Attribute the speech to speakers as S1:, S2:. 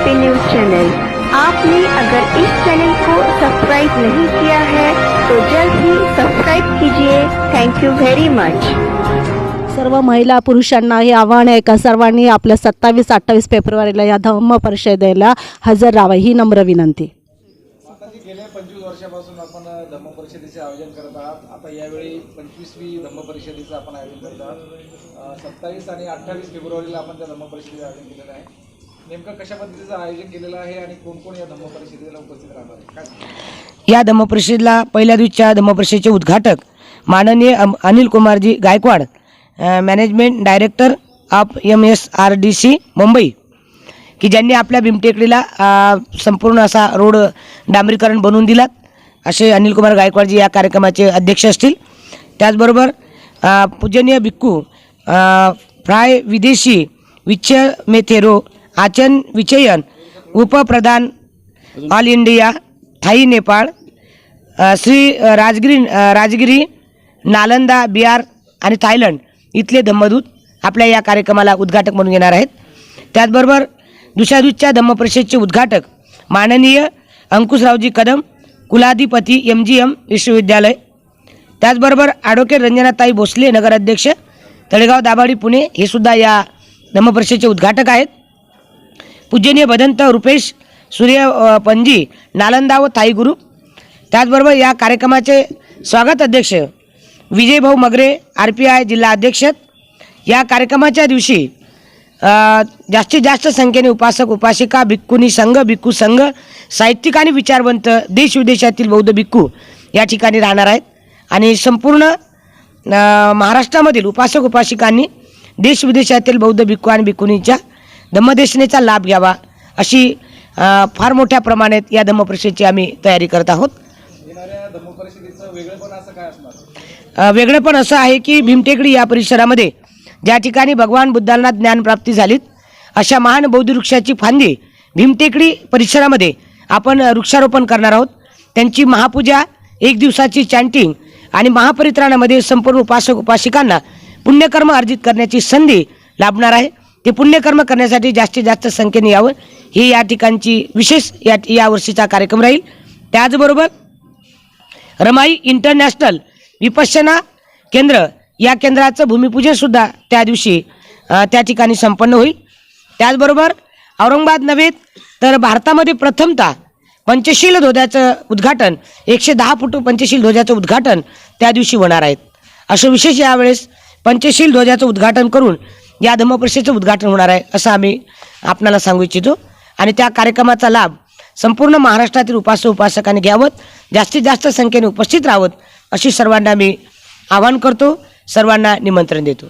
S1: पे news channel आपने अगर इस चैनल को सब्सक्राइब नहीं किया है तो जल्द ही सब्सक्राइब कीजिए। थैंक यू वेरी मच
S2: सर्व महिला पुरुषांना हे आव्हान आहे का? सर्वांनी आपल्या सत्तावीस अठ्ठावीस फेब्रुवारीला या धम्म परिषदेला हजर राहावं ही नम्र विनंती.
S3: आता जी गेल्या पंचवीस वर्षापासून आपण धम्म परिषदेचे आयोजन करत आहात. आता यावेळी पंचवीसवी धम्म परिषदेचं आपण आयोजन करत आहात. सत्तावीस आणि अठ्ठावीस फेब्रुवारीला आपण त्या धम्म परिषदेचं आयोजन केलेलं आहे. नेमकं कशा पद्धतीचं आयोजन केलेलं आहे आणि कोण कोण या धम्म परिषदेला उपस्थित राहणार आहे? काय
S4: या धम्मपरिषदेला पहिल्या दिवसच्या धम्मपरिषदेचे उद्घाटक माननीय Anil Kumarji Gaikwad management director of M S R D C Mumbai की ज्यांनी आपल्या भीमटेकडीला संपूर्ण असा रोड डांबरीकरण बनवून दिलात. असे अनिल कुमार गायकवाडजी या कार्यक्रमाचे अध्यक्ष असतील. त्याचबरोबर पूजनीय भिक्खू फ्राय विदेशी विच्छ मेथेरो आचन विचयन उपप्रधान all India Thai Nepal Shri Rajgiri Rajgiri Nalanda Bihar आणि थायलंड इथले धम्मदूत आपल्या या कार्यक्रमाला उद्घाटक म्हणून येणार आहेत. त्याचबरोबर दुसऱ्या दिवसच्या धम्मपरिषदेचे उद्घाटक माननीय अंकुशरावजी कदम कुलाधिपती एम जी एम विश्वविद्यालय. त्याचबरोबर ॲडव्होकेट रंजनाताई भोसले नगराध्यक्ष तळेगाव दाभाडी पुणे हे सुद्धा या धम्मपरिषदेचे उद्घाटक आहेत. पूजनीय भदंत रुपेश सूर्य पणजी नालंदा व थाई गुरु. त्याचबरोबर या कार्यक्रमाचे स्वागत अध्यक्ष Vijaybhau Magare R P I जिल्हा अध्यक्ष. या कार्यक्रमाच्या दिवशी जास्तीत जास्त संख्येने उपासक उपासिका भिक्खुनी संघ भिक्खू संघ साहित्यिक आणि विचारवंत देश विदेशातील बौद्ध भिक्खू या ठिकाणी राहणार आहेत. आणि संपूर्ण महाराष्ट्रामधील उपासक उपासिकांनी देश विदेशातील बौद्ध भिक्खू आणि भिक्खुनीच्या धम्मदेशनेचा लाभ घ्यावा अशी फार मोठ्या प्रमाणात या धम्मपरिषदेची आम्ही तयारी करत आहोत. वेगळं पण असं आहे की भीमटेकडी या परिसरामध्ये ज्या ठिकाणी भगवान बुद्धांना ज्ञानप्राप्ती झालीत अशा महान बौद्ध वृक्षाची फांदी भीमटेकडी परिसरामध्ये आपण वृक्षारोपण करणार आहोत. त्यांची महापूजा एक दिवसाची चॅन्टिंग आणि महापरित्राणामध्ये संपूर्ण उपासक उपासिकांना पुण्यकर्म अर्जित करण्याची संधी लाभणार आहे. ते पुण्यकर्म करण्यासाठी जास्तीत जास्त संख्येने यावं. ही या ठिकाणची विशेष या यावर्षीचा कार्यक्रम राहील. त्याचबरोबर रमाई इंटरनॅशनल विपश्यना केंद्र या केंद्राचं भूमिपूजनसुद्धा त्या दिवशी त्या ठिकाणी संपन्न होईल. त्याचबरोबर औरंगाबाद नव्हे तर भारतामध्ये प्रथमतः पंचशील ध्वजाचं उद्घाटन एकशे दहा फूट पंचशील ध्वजाचं उद्घाटन त्या दिवशी होणार आहेत असं विशेष यावेळेस पंचशील ध्वजाचं उद्घाटन करून या धम्मपरिषदेचं उद्घाटन होणार आहे असं आम्ही आपणाला सांगू इच्छितो. आणि त्या कार्यक्रमाचा लाभ संपूर्ण महाराष्ट्रातील उपासक उपासकांनी घ्यावं जास्तीत जास्त संख्येने उपस्थित राहावत अशी सर्वांना मी आवाहन करतो. सर्वांना निमंत्रण देतो.